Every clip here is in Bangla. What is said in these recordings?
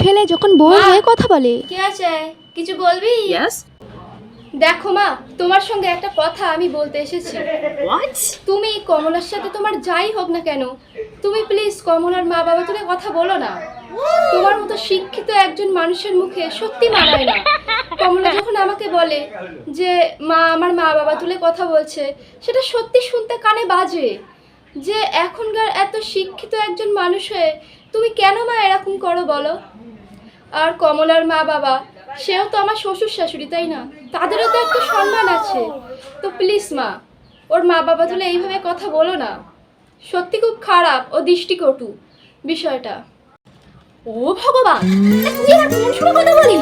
ছেলে যখন বউ হয়ে কথা বলে। কে আছে? কিছু বলবি? Yes? দেখো মা তোমার সঙ্গে একটা কথা আমি বলতে এসেছি? তুমি কমলার সাথে তোমার যাই হোক না কেন তুমি প্লিজ কমলার মা বাবা তুলে কথা বলো না। তোমার মতো শিক্ষিত একজন মানুষের মুখে সত্যি মানায় না। কমলা যখন আমাকে বলে যে মা আমার মা বাবা তুলে কথা বলছে সেটা সত্যি শুনতে কানে বাজে। যে এখনকার এত শিক্ষিত একজন মানুষ হয়ে তুমি কেন মা এরকম করো বলো? আর কমলার মা বাবা, সেও তো আমার শ্বশুর শাশুড়ি, তাই না? তাদেরও তো একটা সম্মান আছে। তো প্লিজ মা, ওর মা বাবা তুলে এইভাবে কথা বলো না। সত্যি খুব খারাপ ও দৃষ্টিকটু বিষয়টা। ও ভগবান কথা বলিস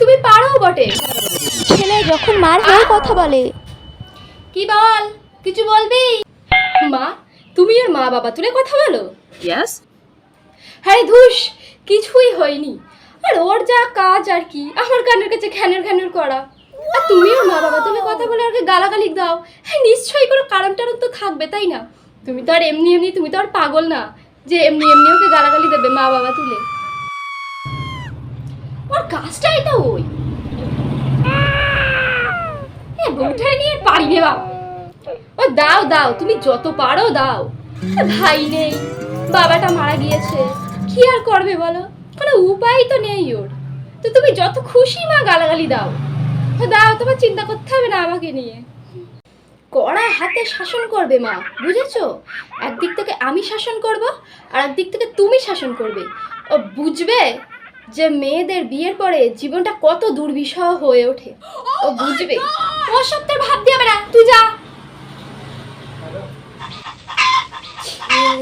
তুমি পারো বটে। ছেলে যখন মার হয়ে কথা বলে। কি বল? কিছু বলবি? মা তুমি ওর মা বাবা তুলে কথা বলো। Yes? হ্যাঁ ধুস কিছুই হয়নি। আর ওর যা কাজ আর কি আমার কানের কাছে ঘ্যানের ঘ্যানের করা আর তুমি ওর মা বাবা তুলে কথা বলে ওকে গালাগালি দাও। হ্যাঁ নিশ্চয়ই কোনো কারণ টারণ তো থাকবে তাই না? তুমি তো আর এমনি এমনি তুমি তো আর পাগল না যে এমনি এমনি ওকে গালাগালি দেবে মা বাবা তুলে। কাজটা এটা ওই। বউটা নিয়ে পারি বাবা। ও, দাও দাও, তুমি যত পারো দাও। ভাই নেই, বাবাটা মারা গিয়েছে। কি আর করবে বলো? কোনো উপায় তো নেই ওর। তো তুমি যত খুশি মা গালাগালি দাও। দাও, তোমার চিন্তা করতে হবে না আমাকে নিয়ে। কড়া হাতে শাসন করবে মা, বুঝেছ? একদিক থেকে আমি শাসন করব আর একদিক থেকে তুমি শাসন করবে। ও, বুঝবে? যে মেয়েদের বিয়ের পরে জীবনটা কত দুর্বিষহ হয়ে ওঠে। ও বুঝবে। ও সত্যের ভাব দিয়ে না তুই যা।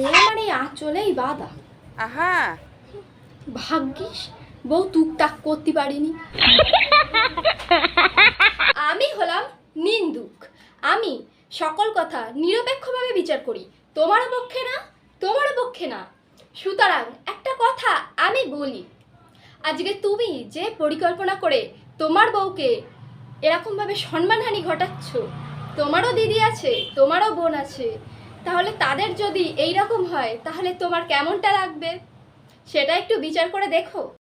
মানে আঁচলেই বাধা। Aha. ভাগ্যিস বউ টুকটাক করতে পারিনি। আমি হলাম নিন্দুক। আমি সকল কথা নিরপেক্ষভাবে বিচার করি। তোমার পক্ষে না তোমার পক্ষে না। সুতরাং একটা কথা আমি বলি আজকে তুমি যে পরিকল্পনা করে তোমার বউকে এরকমভাবে সম্মানহানি ঘটাচ্ছ, তোমারও দিদি আছে, তোমারও বোন আছে, তাহলে তাদের যদি এই রকম হয়, তাহলে তোমার কেমনটা লাগবে? সেটা একটু বিচার করে দেখো।